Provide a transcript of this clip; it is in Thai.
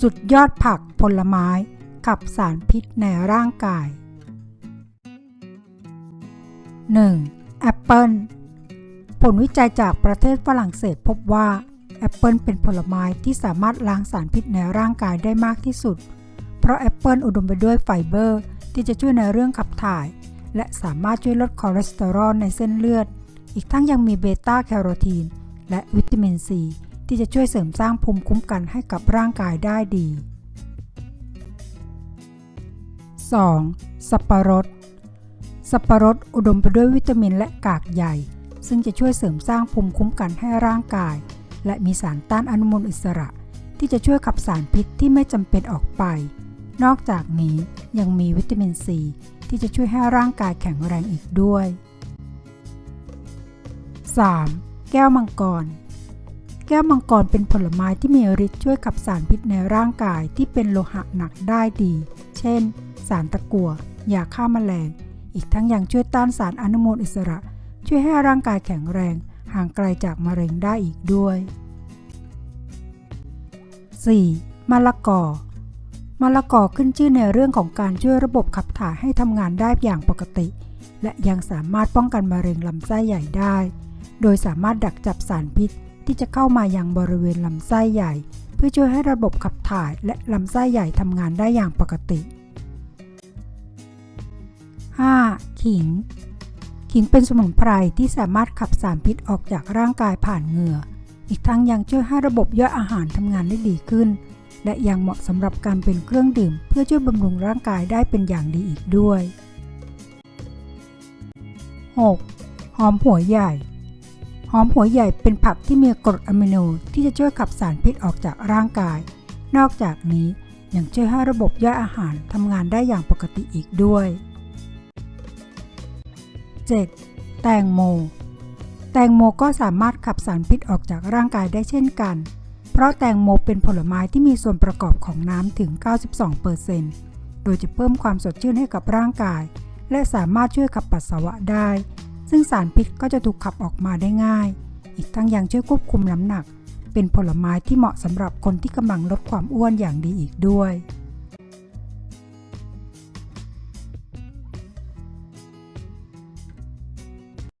สุดยอดผักผลไม้กับสารพิษในร่างกาย 1. แอปเปิลผลวิจัยจากประเทศฝรั่งเศสพบว่าแอปเปิลเป็นผลไม้ที่สามารถล้างสารพิษในร่างกายได้มากที่สุด เพราะแอปเปิลอุดมไปด้วยไฟเบอร์ ที่จะช่วยในเรื่องขับถ่าย และสามารถช่วยลดคอเลสเตอรอลในเส้นเลือด อีกทั้งยังมีเบต้าแคโรทีนและวิตามินซี ที่จะช่วยเสริมสร้างภูมิคุ้มกันให้กับร่างกายได้ดี 2. สับปะรด สับปะรดอุดมไปด้วยวิตามินและกากใยซึ่งจะช่วยเสริมสร้างภูมิคุ้มกันให้ร่างกาย และมีสารต้านอนุมูลอิสระ ที่จะช่วยขับสารพิษที่ไม่จำเป็นออกไป นอกจากนี้ยังมีวิตามินซีที่จะช่วยให้ร่างกายแข็งแรงอีกด้วย 3. แก้วมังกร แก้วมังกรเป็นผลไม้ที่มีฤทธิ์ช่วยขับสารพิษในร่างกายที่เป็นโลหะหนักได้ดี เช่น สารตะกั่วยาฆ่าแมลง อีกทั้งยังช่วยต้านสารอนุมูลอิสระ ช่วยให้ร่างกายแข็งแรง ห่างไกลจากมะเร็งได้อีกด้วย 4. มะละกอมะละกอขึ้นชื่อในเรื่องของการช่วยระบบขับถ่ายให้ทำงานได้อย่างปกติ และยังสามารถป้องกันมะเร็งลำไส้ใหญ่ได้ โดยสามารถดักจับสารพิษ ที่จะเข้ามายังบริเวณลำไส้ใหญ่ เพื่อช่วยให้ระบบขับถ่ายและลำไส้ใหญ่ทำงานได้อย่างปกติ 5. ขิง ขิงเป็นสมุนไพรที่สามารถขับสารพิษออกจากร่างกายผ่านเหงื่อ อีกทั้งยังช่วยให้ระบบย่อยอาหารทำงานได้ดีขึ้น และยังเหมาะสำหรับการเป็นเครื่องดื่ม เพื่อช่วยบำรุงร่างกายได้เป็นอย่างดีอีกด้วย 6. หอมหัวใหญ่ อมหัวใหญ่เป็นผักที่มีกรดอะมิโนที่จะช่วยขับสารพิษออกจากร่างกาย นอกจากนี้ยังช่วยให้ระบบย่อยอาหารทำงานได้อย่างปกติอีกด้วย 7. แตงโม แตงโมก็สามารถขับสารพิษออกจากร่างกายได้เช่นกัน เพราะแตงโมเป็นผลไม้ที่มีส่วนประกอบของน้ำถึง 92%โดยจะเพิ่มความสดชื่นให้กับร่างกาย และสามารถช่วยขับปัสสาวะได้ ซึ่งสารพิษก็จะถูกขับออกมาได้ง่าย อีกทั้งยังช่วยควบคุมน้ำหนัก เป็นผลไม้ที่เหมาะสำหรับคนที่กำลังลดความอ้วนอย่างดีอีกด้วย